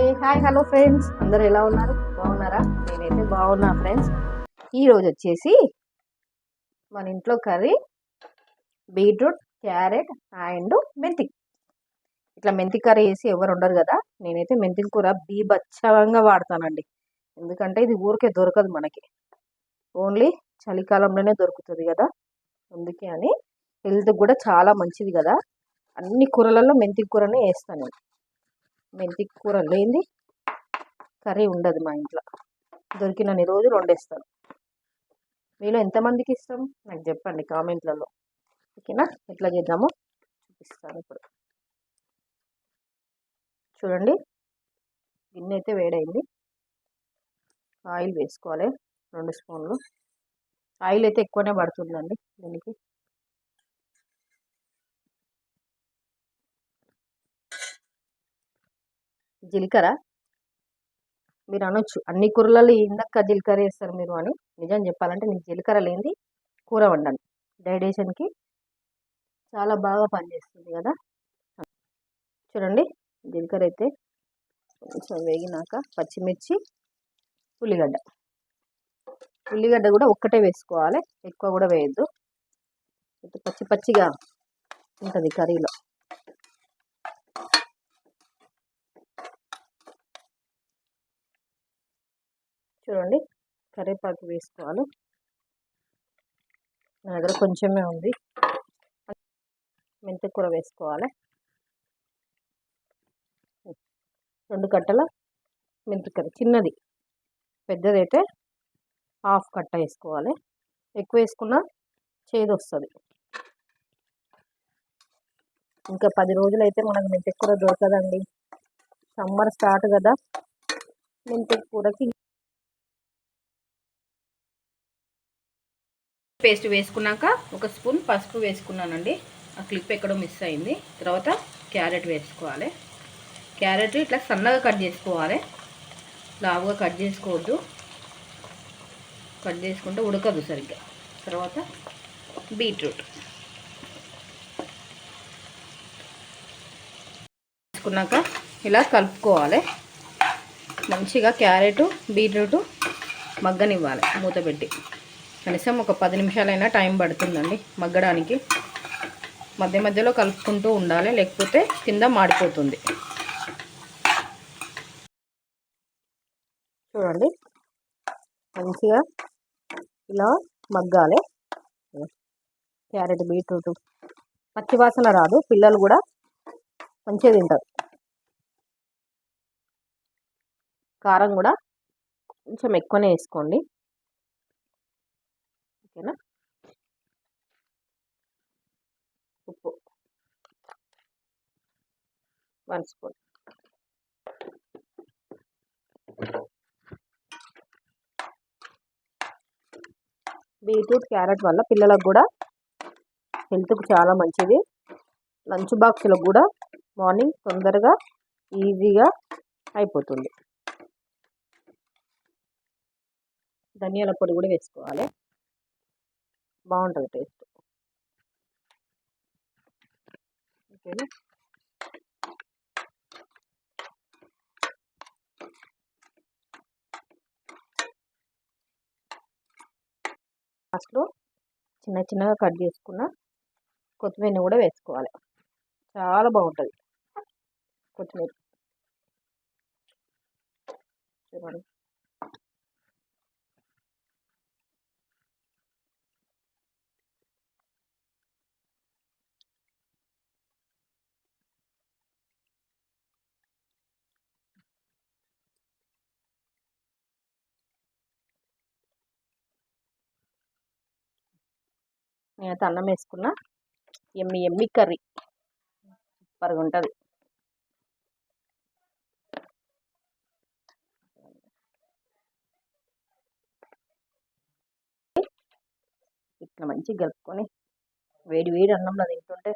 Hi hello friends. అందరూ ఎలా ఉన్నారు? బాగున్నారా? నేనైతే బాగున్నా ఫ్రెండ్స్. ఈరోజు వచ్చేసి మన ఇంట్లో కర్రీ బీట్రూట్ క్యారెట్ అండ్ మెంతి. ఇట్లా మెంతి కర్రీ వేసి ఎవరు ఉండరు కదా? నేనైతే మెంతి కూర బీభత్సవంగా వాడతానండి. ఎందుకంటే ఇది ఊరికే దొరకదు మనకి. ఓన్లీ చలికాలంలోనే దొరుకుతుంది కదా? అందుకే అని హెల్త్కి కూడా చాలా మంచిది కదా? అన్ని కూరలలో మెంతి కూరనే వేస్తాను నేను. మెంతి కూర లేనిది కర్రీ ఉండదు మా ఇంట్లో. దొరికినన్ని రోజులు వండేస్తాను. మీలో ఎంతమందికి ఇష్టం? నాకు చెప్పండి కామెంట్లలో. ఓకేనా? ఎట్లా చేద్దామో చూపిస్తాను ఇప్పుడు. చూడండి. గిన్నె అయితే వేడైంది. ఆయిల్ వేసుకోవాలి. రెండు స్పూన్లు. ఆయిల్ అయితే ఎక్కువనే పడుతుందండి దీనికి. జీలకర్ర. మీరు అనొచ్చు. అన్ని కూరలలో ఇందాక జీలకర్ర వేస్తారు మీరు అని. నిజం చెప్పాలంటే నేను జీలకర్ర లేనిది కూర వండాను. డైజెషన్కి చాలా బాగా పనిచేస్తుంది కదా. చూడండి. జీలకర్ర అయితే కొంచెం వేగినాక పచ్చిమిర్చి ఉల్లిగడ్డ. ఉల్లిగడ్డ కూడా ఒక్కటే వేసుకోవాలి. ఎక్కువ కూడా వేయద్దు. పచ్చి పచ్చిగా ఉంటుంది కర్రీలో. చూడండి. కరివేపాకు వేసుకోవాలి. నా దగ్గర కొంచెమే ఉంది. మెంతి కూర వేసుకోవాలి. రెండు కట్టల మెంతి చిన్నది. పెద్దదైతే హాఫ్ కట్ట వేసుకోవాలి. ఎక్కువ వేసుకున్నా చేదు వస్తుంది. ఇంకా పది రోజులు అయితే మనకు మెంతికూర దొరకదండి. సమ్మర్ స్టార్ట్ కదా. మెంతి పేస్ట్ వేసుకున్నాక ఒక స్పూన్ పసుపు వేసుకున్నానండి. ఆ క్లిప్ ఎక్కడో మిస్ అయింది. తర్వాత క్యారెట్ వేసుకోవాలి. క్యారెట్ ఇట్లా సన్నగా కట్ చేసుకోవాలి. లావుగా కట్ చేసుకోవద్దు. కట్ చేసుకుంటే ఉడకదు సరిగ్గా. తర్వాత బీట్రూట్ వేసుకున్నాక ఇలా కలుపుకోవాలి. మంచిగా క్యారెట్ బీట్రూట్ మగ్గనివ్వాలి. మూత పెట్టి. కనీసం ఒక పది నిమిషాలైనా టైం పడుతుందండి మగ్గడానికి. మధ్య మధ్యలో కలుపుకుంటూ ఉండాలి లేకపోతే కింద మాడిపోతుంది. చూడండి. మంచిగా ఇలా మగ్గాలి. క్యారెట్ బీట్రూట్ పచ్చి వాసన రాదు పిల్లలు కూడా మంచిగా తింటారు. కారం కూడా కొంచెం ఎక్కువనే వేసుకోండి. ఓకేనా? ఉప్పు. One spoon. బీట్రూట్ క్యారెట్ వల్ల పిల్లలకు కూడా హెల్త్కి చాలా మంచిది. లంచ్ బాక్స్లో కూడా మార్నింగ్ తొందరగా ఈజీగా అయిపోతుంది. ధనియాల పొడి కూడా వేసుకోవాలి. బాగుంటుంది టేస్ట్. ఓకేనా? లాస్ట్లో చిన్న చిన్నగా కట్ చేసుకున్న కొత్తిమీర కూడా వేసుకోవాలి. చాలా బాగుంటుంది కొత్తిమీర. చూడండి. అన్నం వేసుకున్న. ఎమ్మి ఎమ్మి కర్రీ. సూపర్గా ఉంటుంది. ఇట్లా మంచిగా కలుపుకొని వేడి వేడి అన్నంలో తింటుంటే